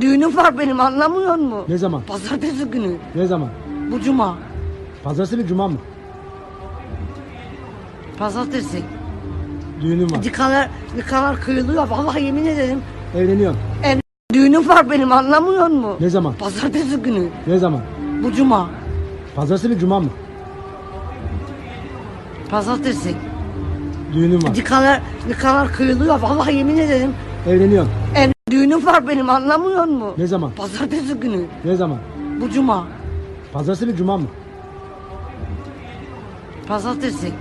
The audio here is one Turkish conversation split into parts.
Düğünüm var benim anlamıyor musun? Ne zaman? Pazartesi günü. Ne zaman? Bu cuma. Pazartesi mi cuma mı? Pazartesi. Düğünüm var. Nikahlar, nikahlar kıyılıyor. Vallahi yemin ederim. Evleniyorum. En, düğünüm var benim anlamıyor musun? Ne zaman? Pazartesi günü. Ne zaman? Bu cuma. Pazartesi mi cuma mı? Pazartesi. Düğünüm var. Nikahlar, nikahlar kıyılıyor. Vallahi yemin ederim. Evleniyorum. En, düğünüm var benim anlamıyor musun? Ne zaman? Pazartesi günü. Ne zaman? Bu cuma. Pazartesi mi cuma mı? Pazartesi.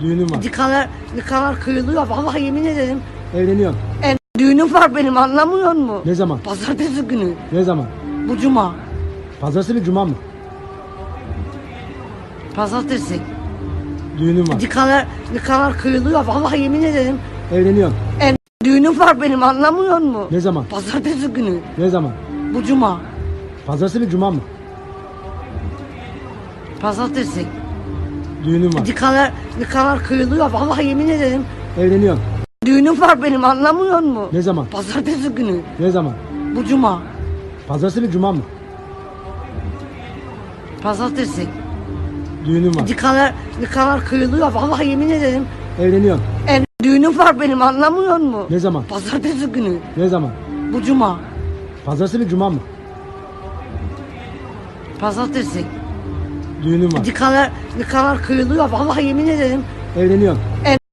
Düğünüm var. Nikahlar, nikahlar kıyılıyor. Vallahi yemin ederim. Evleniyorum. En, düğünüm var benim anlamıyor musun? Ne zaman? Pazartesi günü. Ne zaman? Bu cuma. Pazartesi mi cuma mı? Pazartesi. Düğünüm var. Nikahlar, nikahlar kıyılıyor. Vallahi yemin ederim. Evleniyorum. En, düğünüm var benim anlamıyor musun? Ne zaman? Pazartesi günü. Ne zaman? Bu cuma. Pazartesi mi cuma mı? Pazartesi. Düğünüm var. Nikahlar, nikahlar kıyılıyor. Vallahi yemin ederim. Evleniyorum. Düğünüm var benim anlamıyor musun? Ne zaman? Pazartesi günü. Ne zaman? Bu cuma. Pazartesi mi cuma mı? Pazartesi. Düğünüm var. Nikahlar, nikahlar kıyılıyor. Vallahi yemin ederim. Evleniyorum. En, düğünüm var benim anlamıyor musun? Ne zaman? Pazartesi günü. Ne zaman? Bu cuma. Pazartesi mi cuma mı? Pazartesi. Düğünüm var. Nikahlar, nikahlar kıyılıyor. Vallahi yemin ederim. Evleniyorum. En,